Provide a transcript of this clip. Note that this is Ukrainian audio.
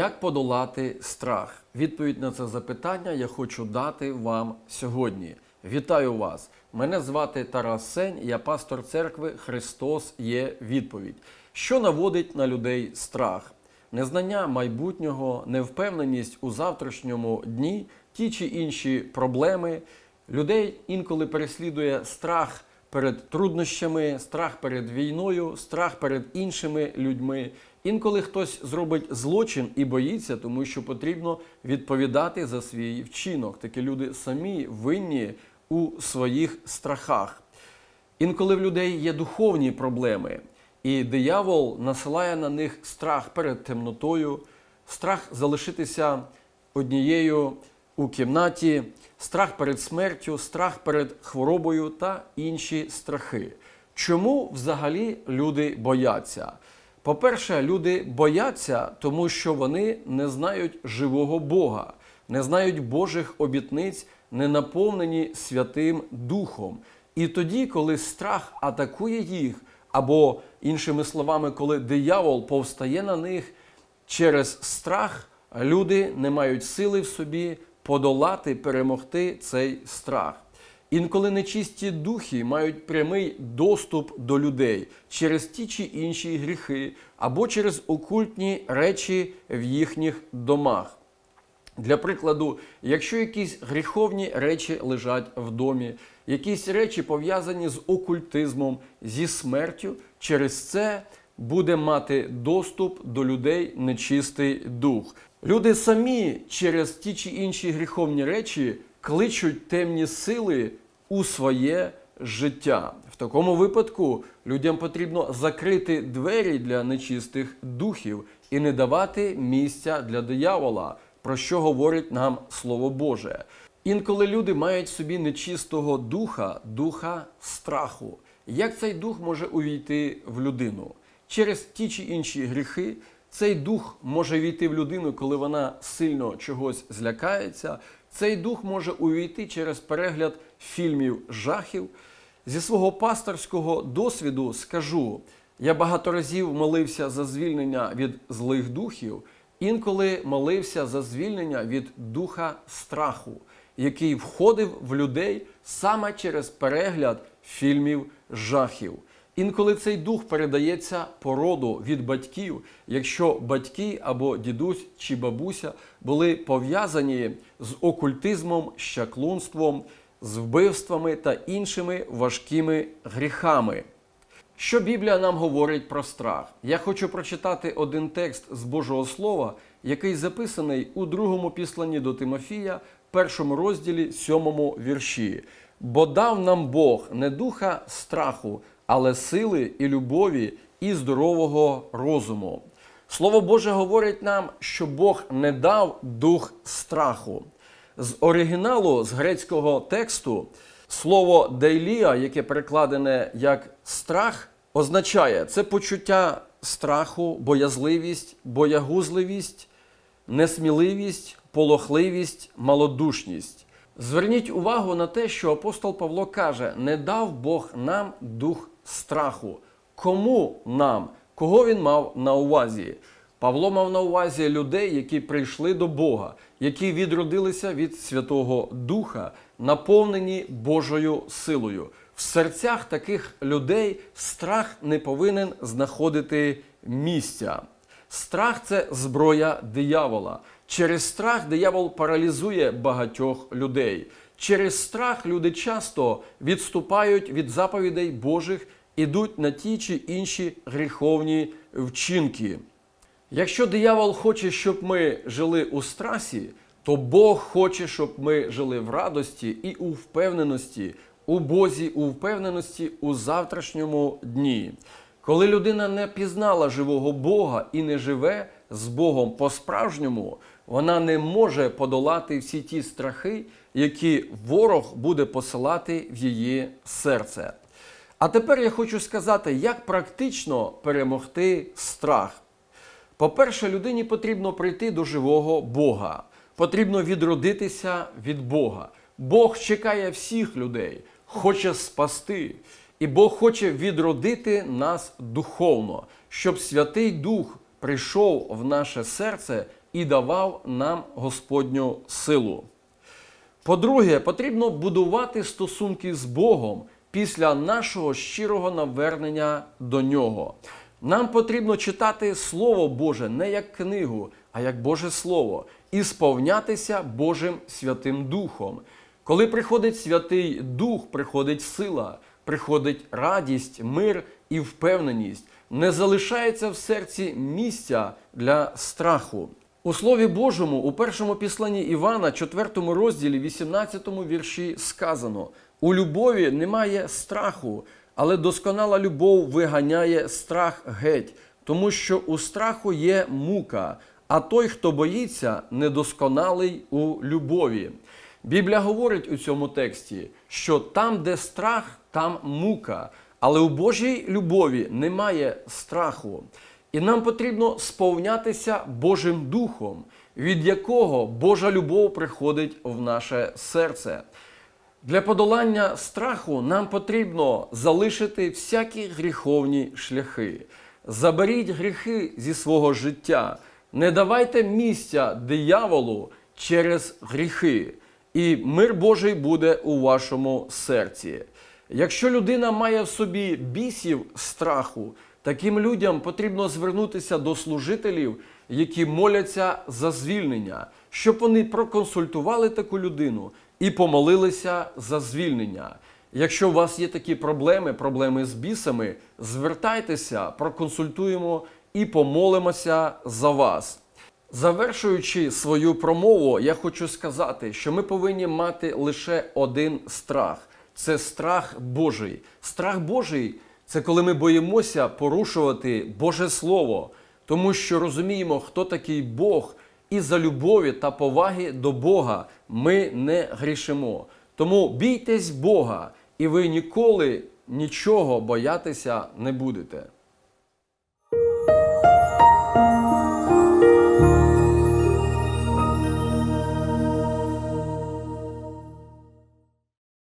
Як подолати страх? Відповідь на це запитання я хочу дати вам сьогодні. Вітаю вас! Мене звати Тарас Сень, я пастор церкви Христос є відповідь. Що наводить на людей страх? Незнання майбутнього, невпевненість у завтрашньому дні, ті чи інші проблеми. Людей інколи переслідує страх перед труднощами, страх перед війною, страх перед іншими людьми. Інколи хтось зробить злочин і боїться, тому що потрібно відповідати за свій вчинок. Такі люди самі винні у своїх страхах. Інколи в людей є духовні проблеми, і диявол насилає на них страх перед темнотою, страх залишитися однією у кімнаті, страх перед смертю, страх перед хворобою та інші страхи. Чому взагалі люди бояться? По-перше, люди бояться, тому що вони не знають живого Бога, не знають Божих обітниць, не наповнені Святим Духом. І тоді, коли страх атакує їх, або, іншими словами, коли диявол повстає на них через страх, люди не мають сили в собі подолати, перемогти цей страх. Інколи нечисті духи мають прямий доступ до людей через ті чи інші гріхи або через окультні речі в їхніх домах. Для прикладу, якщо якісь гріховні речі лежать в домі, якісь речі пов'язані з окультизмом, зі смертю, через це буде мати доступ до людей нечистий дух. Люди самі через ті чи інші гріховні речі кличуть темні сили у своє життя. В такому випадку людям потрібно закрити двері для нечистих духів і не давати місця для диявола, про що говорить нам Слово Боже. Інколи люди мають собі нечистого духа, духа страху. Як цей дух може увійти в людину? Через ті чи інші гріхи цей дух може війти в людину, коли вона сильно чогось злякається. Цей дух може увійти через перегляд фільмів жахів. Зі свого пасторського досвіду скажу: я багато разів молився за звільнення від злих духів, інколи молився за звільнення від духа страху, який входив в людей саме через перегляд фільмів жахів. Інколи цей дух передається по роду від батьків, якщо батьки або дідусь чи бабуся були пов'язані з окультизмом, щаклунством, з вбивствами та іншими важкими гріхами. Що Біблія нам говорить про страх? Я хочу прочитати один текст з Божого Слова, який записаний у другому післанні до Тимофія, першому розділі, сьомому вірші. Бо дав нам Бог не духа страху, але сили і любові і здорового розуму. Слово Боже говорить нам, що Бог не дав дух страху. З оригіналу, з грецького тексту, слово дейлія, яке перекладене як страх, означає це почуття страху, боязливість, боягузливість, несміливість, полохливість, малодушність. Зверніть увагу на те, що апостол Павло каже: не дав Бог нам дух страху. Кому нам? Кого він мав на увазі? Павло мав на увазі людей, які прийшли до Бога, які відродилися від Святого Духа, наповнені Божою силою. В серцях таких людей страх не повинен знаходити місця. Страх це зброя диявола. Через страх диявол паралізує багатьох людей. Через страх люди часто відступають від заповідей Божих, ідуть на ті чи інші гріховні вчинки. Якщо диявол хоче, щоб ми жили у страсі, то Бог хоче, щоб ми жили в радості і у впевненості, у Бозі, у впевненості у завтрашньому дні. Коли людина не пізнала живого Бога і не живе з Богом по-справжньому, вона не може подолати всі ті страхи, які ворог буде посилати в її серце. А тепер я хочу сказати, як практично перемогти страх. По-перше, людині потрібно прийти до живого Бога. Потрібно відродитися від Бога. Бог чекає всіх людей, хоче спасти. І Бог хоче відродити нас духовно, щоб Святий Дух прийшов в наше серце і давав нам Господню силу. По-друге, потрібно будувати стосунки з Богом після нашого щирого навернення до нього. Нам потрібно читати Слово Боже не як книгу, а як Боже Слово, і сповнятися Божим Святим Духом. Коли приходить Святий Дух, приходить сила, приходить радість, мир і впевненість. Не залишається в серці місця для страху. У Слові Божому, у першому післанні Івана, 4 розділі, 18 вірші сказано: у любові немає страху, але досконала любов виганяє страх геть, тому що у страху є мука, а той, хто боїться, недосконалий у любові. Біблія говорить у цьому тексті, що там, де страх, там мука, але у Божій любові немає страху. І нам потрібно сповнятися Божим Духом, від якого Божа любов приходить в наше серце. Для подолання страху нам потрібно залишити всякі гріховні шляхи. Заберіть гріхи зі свого життя, не давайте місця дияволу через гріхи, і мир Божий буде у вашому серці. Якщо людина має в собі бісів страху, таким людям потрібно звернутися до служителів, які моляться за звільнення, щоб вони проконсультували таку людину і помолилися за звільнення. Якщо у вас є такі проблеми, проблеми з бісами, звертайтеся, проконсультуємо і помолимося за вас. Завершуючи свою промову, я хочу сказати, що ми повинні мати лише один страх це страх Божий. Страх Божий це коли ми боїмося порушувати Боже Слово, тому що розуміємо, хто такий Бог, і за любові та поваги до Бога ми не грішимо. Тому бійтесь Бога, і ви ніколи нічого боятися не будете.